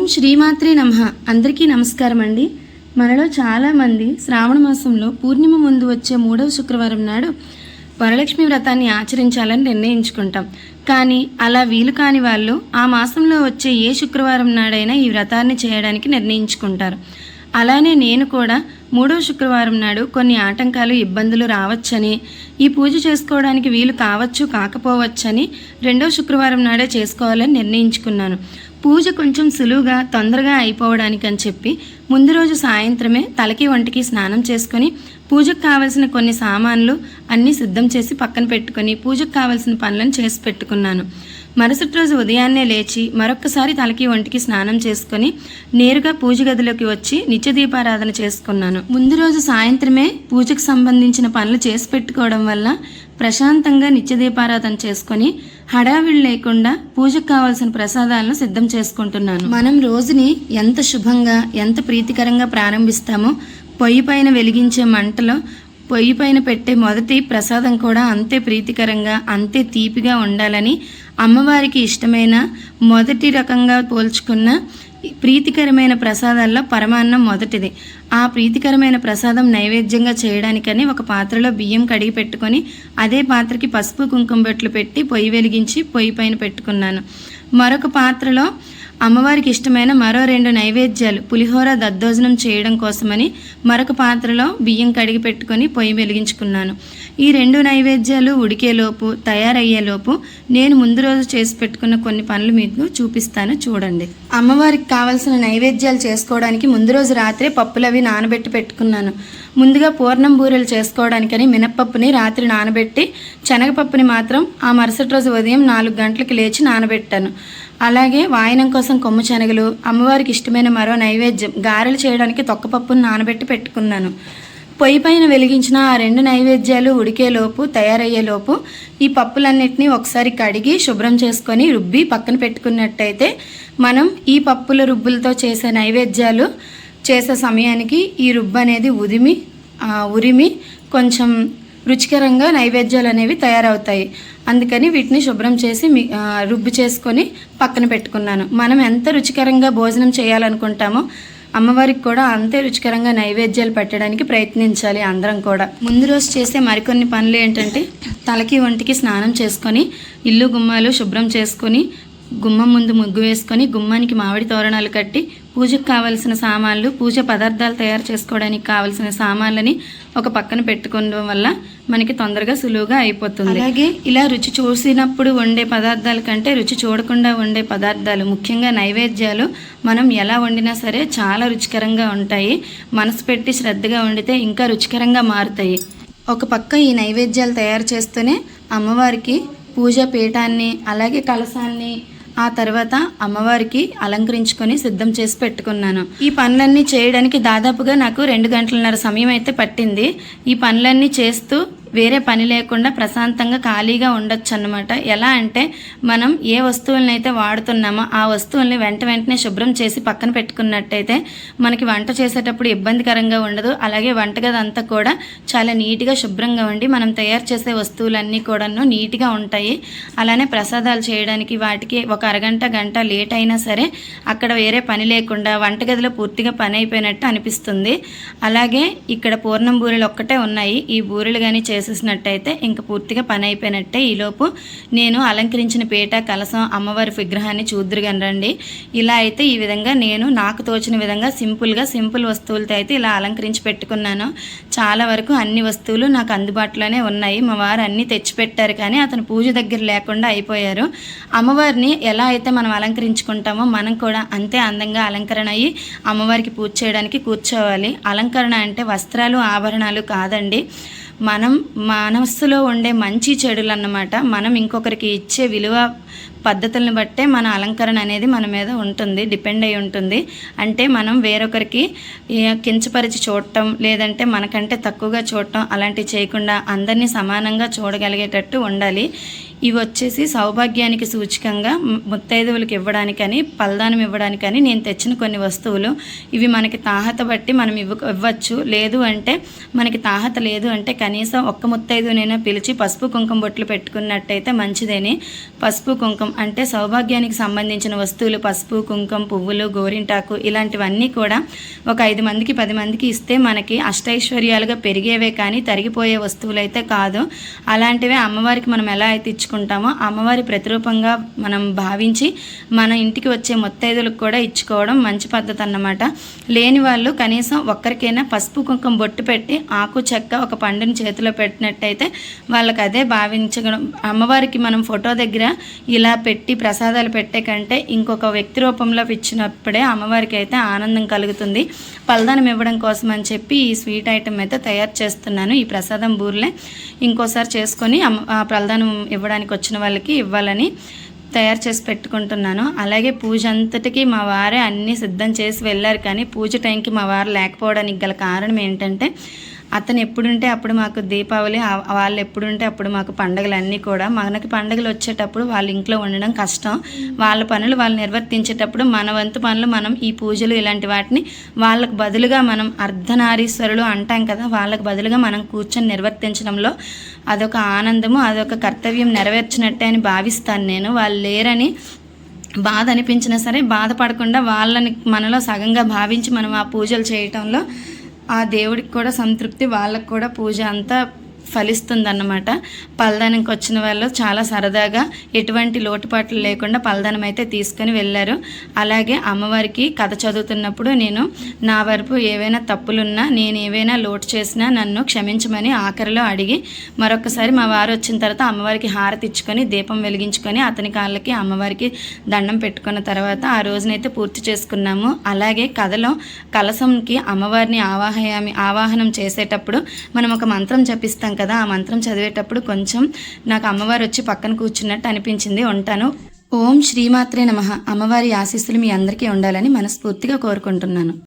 ఓం శ్రీమాత్రే నమ. అందరికీ నమస్కారం అండి మనలో చాలామంది శ్రావణ మాసంలో పూర్ణిమ ముందు వచ్చే మూడవ శుక్రవారం నాడు వరలక్ష్మి వ్రతాన్ని ఆచరించాలని నిర్ణయించుకుంటాం. కానీ అలా వీలు కాని వాళ్ళు ఆ మాసంలో వచ్చే ఏ శుక్రవారం నాడైనా ఈ వ్రతాన్ని చేయడానికి నిర్ణయించుకుంటారు. అలానే నేను కూడా మూడవ శుక్రవారం నాడు కొన్ని ఆటంకాలు ఇబ్బందులు రావచ్చని ఈ పూజ చేసుకోవడానికి వీలు కావచ్చు కాకపోవచ్చని రెండో శుక్రవారం నాడే చేసుకోవాలని నిర్ణయించుకున్నాను. పూజ కొంచెం సులువుగా తొందరగా అయిపోవడానికి అని చెప్పి ముందు రోజు సాయంత్రమే తలకి వంటికి స్నానం చేసుకొని పూజకు కావలసిన కొన్ని సామాన్లు అన్నీ సిద్ధం చేసి పక్కన పెట్టుకొని పూజకు కావలసిన పనులను చేసి పెట్టుకున్నాను. మరుసటి రోజు ఉదయాన్నే లేచి మరొక్కసారి తలకి ఒంటికి స్నానం చేసుకొని నేరుగా పూజ గదిలోకి వచ్చి నిత్య దీపారాధన చేసుకున్నాను. ముందు రోజు సాయంత్రమే పూజకు సంబంధించిన పనులు చేసి పెట్టుకోవడం వల్ల ప్రశాంతంగా నిత్య దీపారాధన చేసుకొని హడావిడి లేకుండా పూజకు కావాల్సిన ప్రసాదాలను సిద్ధం చేసుకుంటున్నాను. మనం రోజుని ఎంత శుభంగా ఎంత ప్రీతికరంగా ప్రారంభిస్తామో పొయ్యి పైన వెలిగించే మంటలో పొయ్యి పైన పెట్టే మొదటి ప్రసాదం కూడా అంతే ప్రీతికరంగా అంతే తీపిగా ఉండాలని అమ్మవారికి ఇష్టమైన మొదటి రకంగా పోల్చుకున్న ప్రీతికరమైన ప్రసాదాల్లో పరమాన్నం మొదటిది. ఆ ప్రీతికరమైన ప్రసాదం నైవేద్యంగా చేయడానికని ఒక పాత్రలో బియ్యం కడిగి పెట్టుకొని అదే పాత్రకి పసుపు కుంకుమ బొట్లు పెట్టి పొయ్యి వెలిగించి పొయ్యి పైన పెట్టుకున్నాను. మరొక పాత్రలో అమ్మవారికి ఇష్టమైన మరో రెండు నైవేద్యాలు పులిహోర దద్దోజనం చేయడం కోసమని మరొక పాత్రలో బియ్యం కడిగి పెట్టుకొని పొయ్యి వెలిగించుకున్నాను. ఈ రెండు నైవేద్యాలు ఉడికేలోపు తయారయ్యేలోపు నేను ముందు రోజు చేసి పెట్టుకున్న కొన్ని పనులు మీకు చూపిస్తాను చూడండి. అమ్మవారికి కావలసిన నైవేద్యాలు చేసుకోవడానికి ముందు రోజు రాత్రే పప్పులవి నానబెట్టి పెట్టుకున్నాను. ముందుగా పూర్ణం బూరెలు చేసుకోవడానికని మినప్పప్పుని రాత్రి నానబెట్టి శనగపప్పుని మాత్రం ఆ మరుసటి రోజు ఉదయం నాలుగు గంటలకు లేచి నానబెట్టాను. అలాగే వాయనం కోసం కొమ్ము శనగలు అమ్మవారికి ఇష్టమైన మరో నైవేద్యం గారెలు చేయడానికి తొక్కపప్పును నానబెట్టి పెట్టుకున్నాను. పొయ్యి పైన వెలిగించిన ఆ రెండు నైవేద్యాలు ఉడికేలోపు తయారయ్యేలోపు ఈ పప్పులన్నిటినీ ఒకసారి కడిగి శుభ్రం చేసుకొని రుబ్బి పక్కన పెట్టుకున్నట్టయితే మనం ఈ పప్పుల రుబ్బులతో చేసే నైవేద్యాలు చేసే సమయానికి ఈ రుబ్బు అనేది ఉదిమి ఉరిమి కొంచెం రుచికరంగా నైవేద్యాలు అనేవి తయారవుతాయి. అందుకని వీటిని శుభ్రం చేసి రుబ్బు చేసుకొని పక్కన పెట్టుకున్నాను. మనం ఎంత రుచికరంగా భోజనం చేయాలనుకుంటామో అమ్మవారికి కూడా అంతే రుచికరంగా నైవేద్యాలు పెట్టడానికి ప్రయత్నించాలి అందరం కూడా. ముందు రోజు చేసే మరికొన్ని పనులు ఏంటంటే తలకి ఒంటికి స్నానం చేసుకొని ఇల్లు గుమ్మాలు శుభ్రం చేసుకొని గుమ్మం ముందు ముగ్గు వేసుకొని గుమ్మానికి మామిడి తోరణాలు కట్టి పూజకు కావలసిన సామాన్లు పూజ పదార్థాలు తయారు చేసుకోవడానికి కావలసిన సామాన్లని ఒక పక్కన పెట్టుకోవడం వల్ల మనకి తొందరగా సులువుగా అయిపోతుంది. అలాగే ఇలా రుచి చూసినప్పుడు వండే పదార్థాల కంటే రుచి చూడకుండా వండే పదార్థాలు ముఖ్యంగా నైవేద్యాలు మనం ఎలా వండినా సరే చాలా రుచికరంగా ఉంటాయి. మనసు పెట్టి శ్రద్ధగా వండితే ఇంకా రుచికరంగా మారుతాయి. ఒక పక్క ఈ నైవేద్యాలు తయారు చేస్తూనే అమ్మవారికి పూజా పీఠాన్ని అలాగే కలసాన్ని ఆ తర్వాత అమ్మవారికి అలంకరించుకొని సిద్ధం చేసి పెట్టుకున్నాను. ఈ పనులన్నీ చేయడానికి దాదాపుగా నాకు రెండు గంటలన్నర సమయం అయితే పట్టింది. ఈ పనులన్నీ చేస్తూ వేరే పని లేకుండా ప్రశాంతంగా ఖాళీగా ఉండొచ్చు అనమాట ఎలా అంటే మనం ఏ వస్తువులను అయితే వాడుతున్నామో ఆ వస్తువుల్ని వెంట వెంటనే శుభ్రం చేసి పక్కన పెట్టుకున్నట్టయితే మనకి వంట చేసేటప్పుడు ఇబ్బందికరంగా ఉండదు. అలాగే వంటగది అంతా కూడా చాలా నీట్గా శుభ్రంగా ఉండి మనం తయారు చేసే వస్తువులన్నీ కూడాను నీట్గా ఉంటాయి. అలానే ప్రసాదాలు చేయడానికి వాటికి ఒక అరగంట గంట లేట్ అయినా సరే అక్కడ వేరే పని లేకుండా వంటగదిలో పూర్తిగా పని అయిపోయినట్టు అనిపిస్తుంది. అలాగే ఇక్కడ పూర్ణం బూరెలు ఒక్కటే ఉన్నాయి. ఈ బూరెలు కానీ చేసేసినట్టయితే ఇంకా పూర్తిగా పని అయిపోయినట్టే ఈలోపు నేను అలంకరించిన పీట కలసం అమ్మవారి విగ్రహాన్ని చూద్దురుగాని రండి. ఇలా అయితే ఈ విధంగా నేను నాకు తోచిన విధంగా సింపుల్గా సింపుల్ వస్తువులతో అయితే ఇలా అలంకరించి పెట్టుకున్నాను. చాలా వరకు అన్ని వస్తువులు నాకు అందుబాటులోనే ఉన్నాయి. మా వారు అన్నీ తెచ్చిపెట్టారు కానీ అతను పూజ దగ్గర లేకుండా అయిపోయారు. అమ్మవారిని ఎలా అయితే మనం అలంకరించుకుంటామో మనం కూడా అంతే అందంగా అలంకరణ అయ్యి అమ్మవారికి పూజ చేయడానికి కూర్చోవాలి. అలంకరణ అంటే వస్త్రాలు ఆభరణాలు కాదండి. మనం మనస్సులో ఉండే మంచి చెడులు అన్నమాట మనం ఇంకొకరికి ఇచ్చే విలువ పద్ధతులను బట్టే మన అలంకరణ అనేది మన మీద ఉంటుంది డిపెండ్ అయి ఉంటుంది. అంటే మనం వేరొకరికి కించపరిచి చూడటం లేదంటే మనకంటే తక్కువగా చూడటం అలాంటివి చేయకుండా అందరినీ సమానంగా చూడగలిగేటట్టు ఉండాలి. ఇవి వచ్చేసి సౌభాగ్యానికి సూచికంగా ముత్తైదువులకు ఇవ్వడానికని పలదానం ఇవ్వడానికని నేను తెచ్చిన కొన్ని వస్తువులు. ఇవి మనకి తాహత బట్టి మనం ఇవ్వ ఇవ్వచ్చు. లేదు అంటే మనకి తాహత లేదు అంటే కనీసం ఒక్క ముత్తైదునైనా పిలిచి పసుపు కుంకుమ బొట్లు పెట్టుకున్నట్టయితే మంచిదని. పసుపు కుంకుమ అంటే సౌభాగ్యానికి సంబంధించిన వస్తువులు పసుపు కుంకుమ పువ్వులు గోరింటాకు ఇలాంటివన్నీ కూడా ఒక ఐదు మందికి పది మందికి ఇస్తే మనకి అష్టైశ్వర్యాలుగా పెరిగేవే కానీ తరిగిపోయే వస్తువులు అయితే కాదు. అలాంటివే అమ్మవారికి మనం ఎలా అయితే ఇచ్చుకుంటామో అమ్మవారి ప్రతిరూపంగా మనం భావించి మన ఇంటికి వచ్చే ముత్తైదులకు కూడా ఇచ్చుకోవడం మంచి పద్ధతి అన్నమాట. లేని వాళ్ళు కనీసం ఒక్కరికైనా పసుపు కుంకుమ బొట్టు పెట్టి ఆకు చెక్క ఒక పండుని చేతిలో పెట్టినట్టయితే వాళ్ళకి అదే భావించడం అమ్మవారికి మనం ఫోటో దగ్గర ఇలా పెట్టి ప్రసాదాలు పెట్టే కంటే ఇంకొక వ్యక్తి రూపంలో ఇచ్చినప్పుడే అమ్మవారికి అయితే ఆనందం కలుగుతుంది. పలదానం ఇవ్వడం కోసం అని చెప్పి ఈ స్వీట్ ఐటెం అయితే తయారు చేస్తున్నాను ఈ ప్రసాదం బూర్లే. ఇంకోసారి చేసుకొని అమ్మ ఆ ఇవ్వడానికి ఇవ్వడానికి వచ్చిన వాళ్ళకి ఇవ్వాలని తయారు చేసి పెట్టుకుంటున్నాను. అలాగే పూజ అంతటికి మా వారే అన్నీ సిద్ధం చేసి వెళ్ళారు కానీ పూజ టైంకి మా వారు లేకపోవడానికి గల కారణం ఏంటంటే అతను ఎప్పుడుంటే అప్పుడు మాకు దీపావళి వాళ్ళు ఎప్పుడుంటే అప్పుడు మాకు పండగలు అన్నీ కూడా మనకి పండగలు వచ్చేటప్పుడు వాళ్ళ ఇంట్లో ఉండడం కష్టం. వాళ్ళ పనులు వాళ్ళు నిర్వర్తించేటప్పుడు మన వంతు పనులు మనం ఈ పూజలు ఇలాంటి వాటిని వాళ్ళకు బదులుగా మనం అర్ధనారీశ్వరులు అంటాం కదా వాళ్ళకు బదులుగా మనం కూర్చొని నిర్వర్తించడంలో అదొక ఆనందము అదొక కర్తవ్యం నెరవేర్చినట్టే అని భావిస్తాను నేను. వాళ్ళు లేరని బాధ అనిపించినా సరే బాధపడకుండా వాళ్ళని మనలో సగంగా భావించి మనం ఆ పూజలు చేయటంలో ఆ దేవుడికి కూడా సంతృప్తి వాళ్ళకు కూడా పూజ అంతా ఫలిస్తుందన్నమాట. పలదానికి వచ్చిన వాళ్ళు చాలా సరదాగా ఎటువంటి లోటుపాట్లు లేకుండా పలదానం అయితే తీసుకొని వెళ్ళారు. అలాగే అమ్మవారికి కథ చదువుతున్నప్పుడు నేను నా వరపు ఏవైనా తప్పులున్నా నేను ఏవైనా లోటు చేసినా నన్ను క్షమించమని ఆఖరిలో అడిగి మరొకసారి మా వారు వచ్చిన తర్వాత అమ్మవారికి హారతి ఇచ్చుకొని దీపం వెలిగించుకొని అతని కాళ్ళకి అమ్మవారికి దండం పెట్టుకున్న తర్వాత ఆ రోజునైతే పూర్తి చేసుకున్నాము. అలాగే కథలో కలసంకి అమ్మవారిని ఆవాహయామి ఆవాహనం చేసేటప్పుడు మనం ఒక మంత్రం జపిస్తాం కదా ఆ మంత్రం చదివేటప్పుడు కొంచెం నాకు అమ్మవారు వచ్చి పక్కన కూర్చున్నట్టు అనిపించింది ఉంటాను. ఓం శ్రీమాత్రే నమ. అమ్మవారి ఆశీస్సులు మీ అందరికీ ఉండాలని మనస్ఫూర్తిగా కోరుకుంటున్నాను.